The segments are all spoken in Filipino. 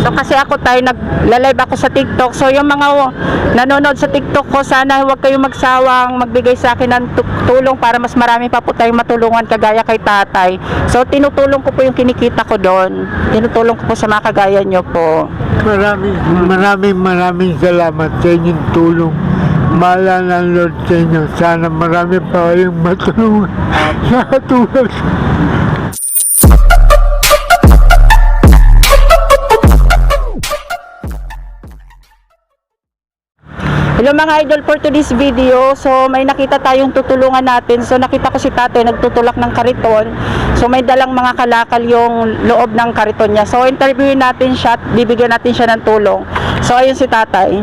So kasi ako tayo nag-live ako sa TikTok. So yung mga nanonood sa TikTok ko, sana huwag kayong magsawang magbigay sa akin ng tu- tulong para mas marami pa po tayong matulungan kagaya kay tatay. So tinutulong ko po yung kinikita ko doon. Tinutulong ko po sa mga kagaya nyo po. Maraming, maraming, maraming salamat sa inyong tulong. Mahala ng Lord sa inyo. Sana marami pa kayong matulungan. Sa Hello mga idol for today's video. So may nakita tayong tutulungan natin. So nakita ko si tatay nagtutulak ng kariton. So may dalang mga kalakal yung loob ng kariton niya. So interviewin natin siya at bibigyan natin siya ng tulong. So ayun si tatay.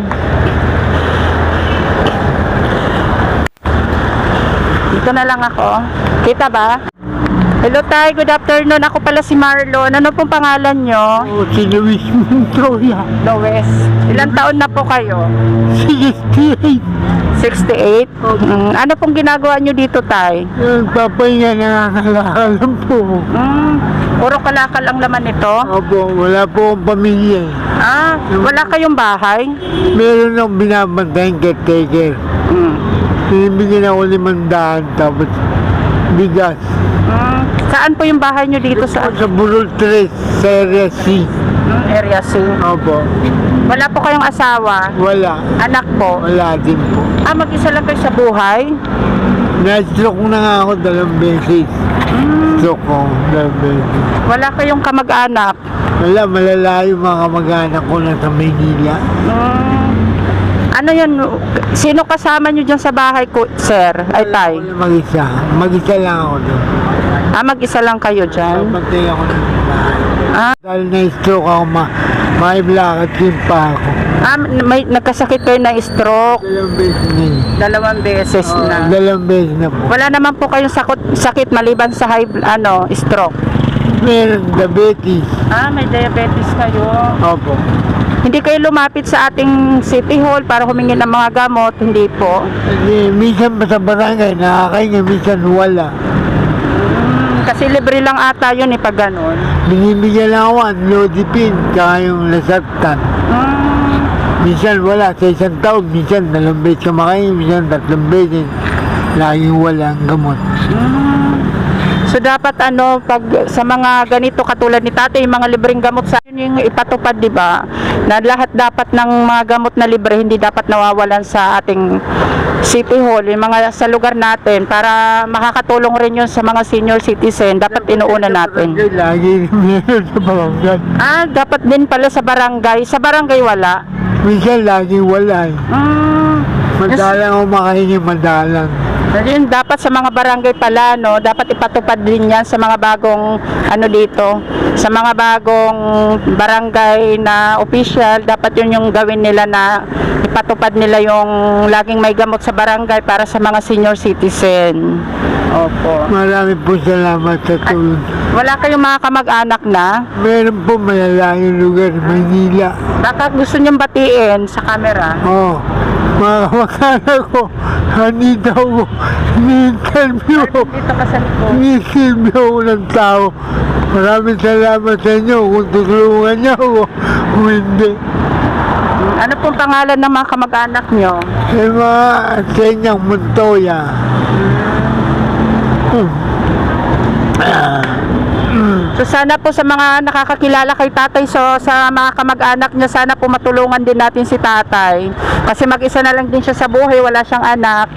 Dito na lang ako. Kita ba? Hello tay, good afternoon. Ako pala si Marlon. Ano pong pangalan nyo? O, si Luis Montoya. Lois. Ilang taon na po kayo? 68. 68? Mm, ano pong ginagawa nyo dito, Tay? Nagpapahinga nangangalakal lang po. Mm, puro kalakal ang laman nito? Opo, wala po akong pamilya. eh. Ah, wala kayong bahay? Meron akong binabantayan caretaker. Mm. Binibigyan ako limandaan tapos bigas. Mm, saan po yung bahay nyo dito sa Sa Burol 3, sa area C. mm, area C? Opo, Wala po kayong asawa? wala. Anak po? Wala din po. Ah, mag-isa lang kayo sa buhay? Na-stroke na nga ako dalawang beses. Stroke ko dalawang beses. Wala kayong kamag-anak? Wala, malala yung mga kamag-anak ko na sa Maynila. Mm, ano yan? Sino kasama nyo dyan sa bahay ko, sir? Ay, tay? Mag-isa. Mag-isa lang ako doon. Ah, mag-isa lang kayo dyan? Pagpatay ako ng bahay. Ah. Dahil na-stroke ako, ma maiblakad yung pa ako. Ah, may nagkasakit kayo ng stroke? Dalawang beses na yun. Dalawang beses Oo, na. dalawang beses na po. Wala naman po kayong sakit, sakit maliban sa high, ano, stroke. Meron diabetes. Ah, may diabetes kayo. Opo. Hindi kayo lumapit sa ating city hall para humingi ng mga gamot, hindi po. Kasi minsan pa sa barangay, nakakainga, minsan wala. Kasi libre lang ata yun eh, pag ganun. Binibigyan lang ako ang Lodipin, tsaka yung Lasartan. Hmm, Minsan wala, sa isang taon, minsan dalawang beses kumakain, minsan tatlong beses. Laging wala ang gamot. hmm. So dapat ano, pag sa mga ganito katulad ni tatay, yung mga libreng gamot sa yun yung ipatupad, di ba? Na lahat dapat ng mga gamot na libre hindi dapat nawawalan sa ating City Hall, yung mga sa lugar natin para makakatulong rin yun sa mga senior citizen, dapat inuuna natin. Lagi sa barangay. Ah, dapat din pala sa barangay. Sa barangay wala. Minsan laging wala eh. Mm. Madalang ako makahingi, madalang. Yun, dapat sa mga barangay pala, no, dapat ipatupad din yan sa mga bagong, ano dito, sa mga bagong barangay na official, dapat yun yung gawin nila na ipatupad nila yung laging may gamot sa barangay para sa mga senior citizen. Opo. Marami po salamat sa tulong. Wala kayong mga kamag-anak na? Meron po malalayong lugar, Maynila. Baka gusto niyong batiin sa camera. Oh, mga kamag-anak ko, andito ako, ni-interview ko, Dito ka sa likod. ni-interview ko ng tao. Maraming salamat sa inyo kung tutulungan niyo ako, kung hindi. Ano pong pangalan ng mga kamag-anak nyo? Sa mga Senyang Montoya. Hmm. So sana po sa mga nakakakilala kay tatay so sa mga kamag-anak niya sana po matulungan din natin si tatay. Kasi mag-isa na lang din siya sa buhay wala siyang anak.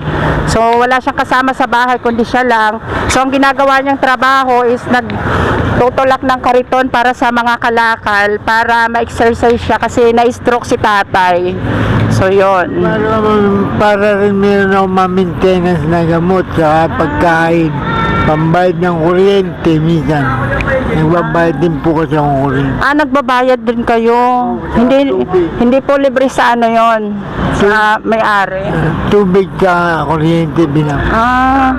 So wala siyang kasama sa bahay kundi siya lang. So ang ginagawa niyang trabaho is nagtutulak ng kariton para sa mga kalakal para ma-exercise siya kasi na-stroke si tatay. So yon Para, para rin meron ako ma-maintenance na gamot sa pagkain. Pambayad ng kuryente minsan. Nagbabayad din po kasi akong kuryente. Ah, nagbabayad din kayo. hindi tubig. hindi po libre sa ano 'yon. Sa may-ari. Tubig ka kuryente binang. Ah,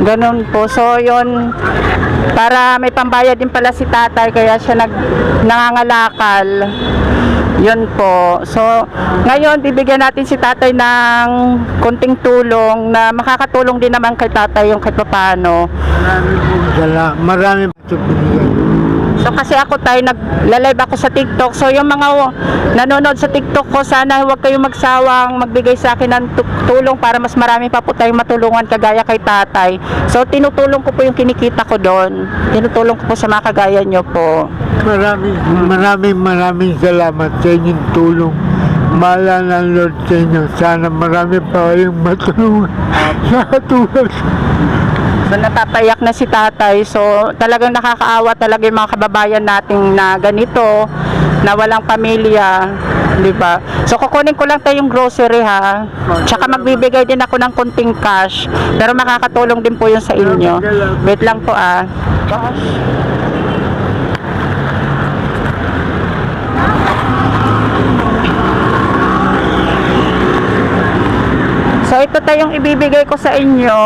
ganun po. So, yon para may pambayad din pala si tatay, kaya siya nag, nangangalakal. Yun po. So, ngayon, bibigyan natin si tatay ng konting tulong na makakatulong din naman kay tatay yung kahit paano. Marami po. Marami po. So kasi ako tayo nag-live ako sa TikTok. So yung mga nanonood sa TikTok ko, sana huwag kayong magsawang magbigay sa akin ng tu- tulong para mas marami pa po tayong matulungan kagaya kay tatay. So tinutulong ko po yung kinikita ko doon. Tinutulong ko po sa mga kagaya nyo po. Maraming, maraming, maraming salamat sa inyong tulong. Mahala ng Lord sa inyo. Sana marami pa kayong matulungan. Nakatulog. So natapayak na si tatay. So talagang nakakaawa talaga yung mga kababayan nating na ganito, na walang pamilya, di ba? So kukunin ko lang tayo yung grocery ha. Tsaka magbibigay din ako ng konting cash. Pero makakatulong din po yun sa inyo. Wait lang po ah. So ito tayong ibibigay ko sa inyo.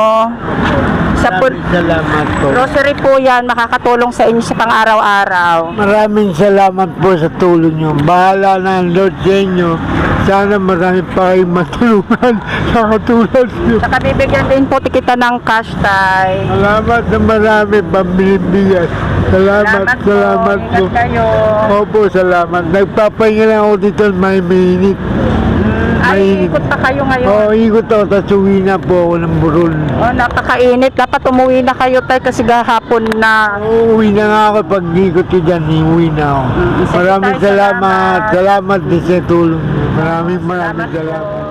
Sa Maraming salamat po. grocery po yan, makakatulong sa inyo sa pang-araw-araw. Maraming salamat po sa tulong nyo. Bahala na ang Lord sa inyo. Sana marami pa kayong matulungan. Nakatulad nyo. Saka bibigyan din po kita ng cash tay. Salamat na marami pamilibigyan. Salamat, salamat, po. Ingat kayo. Opo, salamat. Nagpapahinga lang ako dito may minute. Ay, ikot pa kayo ngayon. Oo, ikot ako, tapos uwi na po ako ng burol. Oh, napakainit. Dapat umuwi na kayo tay kasi gahapon na. Uuwi na nga ako pag ikot ko dyan, uuwi na ako. Mm, Maraming tayo, salamat. salamat. Salamat din sa tulong. Maraming maraming Salamat salamat.